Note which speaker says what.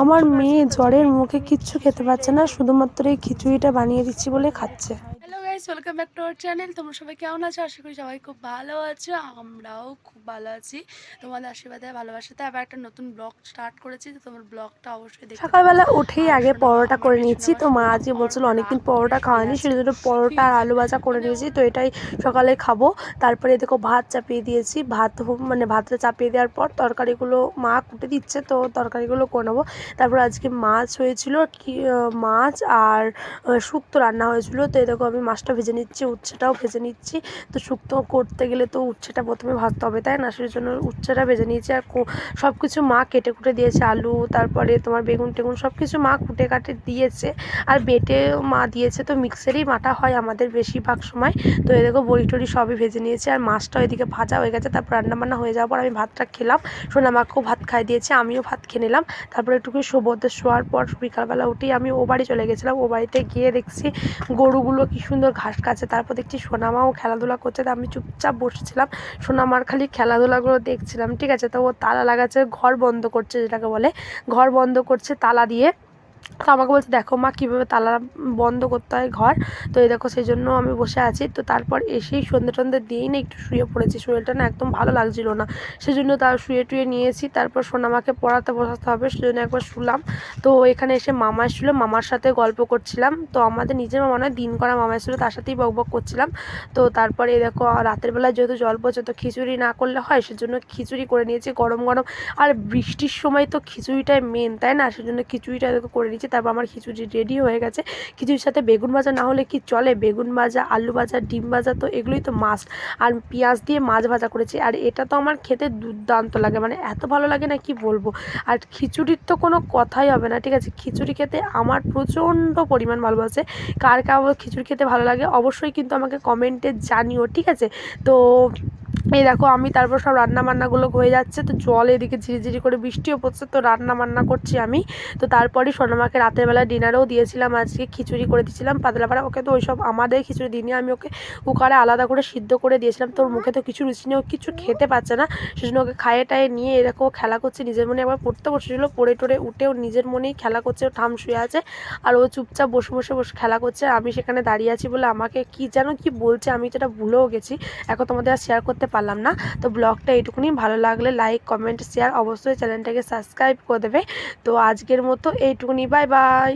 Speaker 1: আমার মেয়ে জ্বরের মুখে কিচ্ছু খেতে পারছে না শুধুমাত্র এই খিচুড়িটা বানিয়ে দিচ্ছি বলে খাচ্ছে।
Speaker 2: Guys welcome back to our channel তোমরা সবাই কেমন আছো? আশা করি সবাই খুব ভালো আছো আমরাও খুব ভালো আছি। তোমাদের আশীর্বাদে ভালোবাসাতে আবার একটা নতুন ব্লগ স্টার্ট করেছি। তো তোমার ব্লগটা অবশ্যই দেখতে
Speaker 1: সকালবেলা উঠেই আগে পরোটা করে নিয়েছি। তো মা আজকে বলছিল অনেকদিন পরোটা খাওয়ানি সেই জন্য পরোটা আর আলু ভাজা করে নিয়েছি। তো এটাই সকালে খাব। তারপরে দেখো ভাত চাপিয়ে দিয়েছি। ভাত মানে ভাতটা চাপিয়ে দেওয়ার পর তরকারিগুলো মা কুটে দিচ্ছে তো তরকারিগুলো করে নেব তারপর আজকে মাছ হয়েছিল কি মাছ আর শুক্তো রান্না হয়েছিল। তো এই দেখো আমি মাছটা ভেজে নিচ্ছি, উচ্ছেটাও ভেজে নিচ্ছি। তো শুক্তো করতে গেলে তো উচ্ছেটা প্রথমে ভাজতে হবে, তাই না? সেই জন্য উচ্ছেটা ভেজে নিয়েছি আর সব কিছু মা কেটে কুটে দিয়েছে, আলু, তারপরে তোমার বেগুন টেগুন সব কিছু মা কুটে কাটে দিয়েছে। আর বেটে মা দিয়েছে তো মিক্সারেই মাটা হয় আমাদের বেশিরভাগ সময়। তো এই দেখো বড়ি টড়ি সবই ভেজে নিয়েছে আর মাছটা ওইদিকে ভাজা হয়ে গেছে, তারপর রান্না বান্না হয়ে যাওয়ার পর আমি ভাতটা খেলাম। সোনা মাকেও ভাত খাই দিয়েছে, আমিও ভাত খেয়ে নিলাম। তারপরে একটু শোবোতে শোয়ার পর বিকালবেলা উঠেই আমি ও বাড়ি চলে গেছিলাম। ও বাড়িতে গিয়ে দেখছি গরুগুলো কি সুন্দর ঘাস খাচ্ছে, তারপর দেখছি সোনামাও খেলাধুলা করছে, তো আমি চুপচাপ বসেছিলাম। সোনামার খালি খেলাধুলাগুলো দেখছিলাম, ঠিক আছে? তো ও তালা লাগাচ্ছে, ঘর বন্ধ করছে যেটাকে বলে। ঘর বন্ধ করছে তালা দিয়ে। তো আমাকে বলছে, দেখো মা, কীভাবে তালা বন্ধ করতে হয় ঘর? তো এই দেখো, সেই জন্য আমি বসে আছি। তো তারপর এসেই সন্ধ্যে টন্ধে দিয়েই না একটু শুয়ে পড়েছি। শরীরটা না একদম ভালো লাগছিল না। সেজন্য তার শুয়ে টুয়ে নিয়েছি। তারপর সোনামাকে পড়াতে বসাতে হবে, সেজন্য একবার শুলাম। তো এখানে এসে মামা এসেছিল। মামার সাথে গল্প করছিলাম। তো আমাদের নিজের মামা নয়, দিন করা মামা এসেছিল। তার সাথেই বক বক করছিলাম। তো তারপরে দেখো, রাতের বেলা যেহেতু জল পড়ছে, তো খিচুড়ি না করলে হয়, সেজন্য খিচুড়ি করে নিয়েছি গরম গরম। আর বৃষ্টির সময় তো খিচুড়িটাই মেন তাই না? সেজন্য খিচুড়িটা দেখো করে নিয়েছি তারপর আমার খিচুড়ি রেডি হয়ে গেছে। খিচুড়ির সাথে বেগুন ভাজা না হলে কি চলে? বেগুন ভাজা, আলু ভাজা, ডিম ভাজা তো এগুলোই তো মাস্ট আর পেঁয়াজ দিয়ে মাছ ভাজা করেছি, আর এটা তো আমার খেতে দুর্দান্ত লাগে মানে এত ভালো লাগে না কি বলব? আর খিচুড়ির তো কোনো কথাই হবে না, ঠিক আছে? খিচুড়ি খেতে আমার প্রচণ্ড পরিমাণ ভালোবাসে। কার কার খিচুড়ি খেতে ভালো লাগে অবশ্যই কিন্তু আমাকে কমেন্টে জানিও, ঠিক আছে? তো এই দেখো, আমি তারপর সব রান্না বান্নাগুলো হয়ে যাচ্ছে, তো জল এদিকে ঝিরিঝিরি করে বৃষ্টিও পড়ছে, তো রান্না বান্না করছি আমি। তো তারপরে সোনামাকে রাতের বেলা ডিনারেও দিয়েছিলাম, আজকে খিচুড়ি করে দিয়েছিলাম, পাতলা পাড়া। ওকে তো ওইসব আমাদের খিচুড়ি দিইনি, আমি ওকে কুকারে আলাদা করে সিদ্ধ করে দিয়েছিলাম। তোর মুখে তো কিছু রুচি নেই, ও কিছু খেতে পারছে না। সেজন্য ওকে খাইয়ে টায়ে নিয়ে এরকম খেলা করছে, নিজের মনে একবার পড়তে বসেছিল, পড়ে উঠে ও নিজের মনেই খেলা করছে, ও ঠাম শুয়ে আছে। আর ও চুপচাপ বসে বসে বসে খেলা করছে, আমি সেখানে দাঁড়িয়ে আছি বলে আমাকে কি যেন কি বলছে, আমি যেটা ভুলেও গেছি। এখন তোমাদের আর শেয়ার করতে পারলাম না। তো ব্লগটা এইটুকুনি। ভালো লাগলে লাইক কমেন্ট শেয়ার অবশ্যই চ্যানেলটাকে সাবস্ক্রাইব করে দেবে। তো আজকের মতো এইটুকুনি। Bye bye